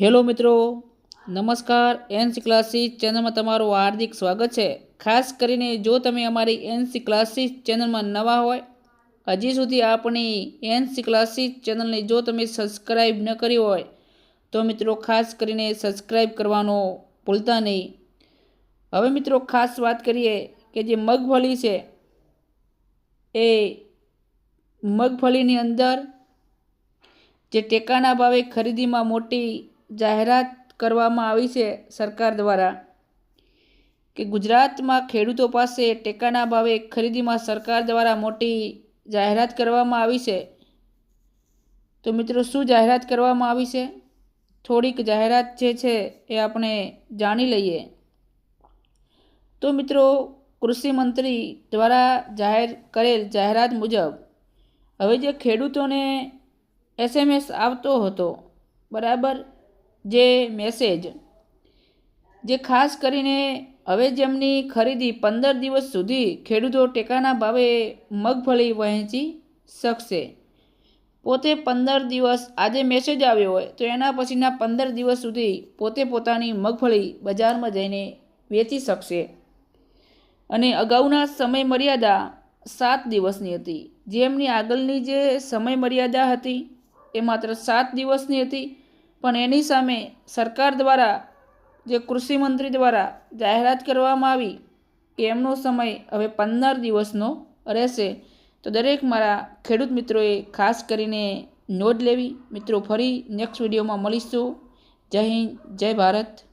Hello મિત્રો, નમસ્કાર NC classes ચેનલમાં તમારું હાર્દિક સ્વાગત છે. ખાસ કરીને જો તમે અમારી એનસી ક્લાસીસ ચેનલમાં નવા હોય, હજી સુધી આપણી એનસી ક્લાસીસ ચેનલને જો તમે સબસ્ક્રાઈબ ન કરી હોય, તો મિત્રો ખાસ કરીને સબસ્ક્રાઈબ કરવાનો ભૂલતા નહીં. હવે મિત્રો ખાસ વાત કરીએ કે જે મગફળી છે, એ મગફળીની અંદર જે ટેકાના ભાવે ખરીદીમાં મોટી જાહેરાત કરવામાં આવી છે સરકાર દ્વારા કે ગુજરાતમાં ખેડૂતો પાસે ટેકાના ભાવે ખરીદીમાં સરકાર દ્વારા મોટી જાહેરાત કરવામાં આવી છે. તો મિત્રો, શું જાહેરાત કરવામાં આવી છે? થોડીક જાહેરાત જે છે એ આપણે જાણી લઈએ. તો મિત્રો, કૃષિ મંત્રી દ્વારા જાહેર કરેલ જાહેરાત મુજબ હવે જે ખેડૂતોને એસએમએસ આવતો હતો, બરાબર? જે મેસેજ જે ખાસ કરીને હવે જેમની ખરીદી પંદર દિવસ સુધી ખેડૂતો ટેકાના ભાવે મગફળી વહેંચી શકશે. પોતે પંદર દિવસ આજે મેસેજ આવ્યો હોય તો એના પછીના પંદર દિવસ સુધી પોતે પોતાની મગફળી બજારમાં જઈને વેચી શકશે. અને અગાઉના સમય મર્યાદા સાત દિવસની હતી. જેમની આગળની જે સમય મર્યાદા હતી એ માત્ર સાત દિવસની હતી. પણ એની સામે સરકાર દ્વારા જે કૃષિમંત્રી દ્વારા જાહેરાત કરવામાં આવી કે એમનો સમય હવે પંદર દિવસનો રહેશે. તો દરેક મારા ખેડૂત મિત્રોએ ખાસ કરીને નોંધ લેવી. મિત્રો, ફરી નેક્સ્ટ વિડીયોમાં મળીશું. જય હિન્દ, જય ભારત.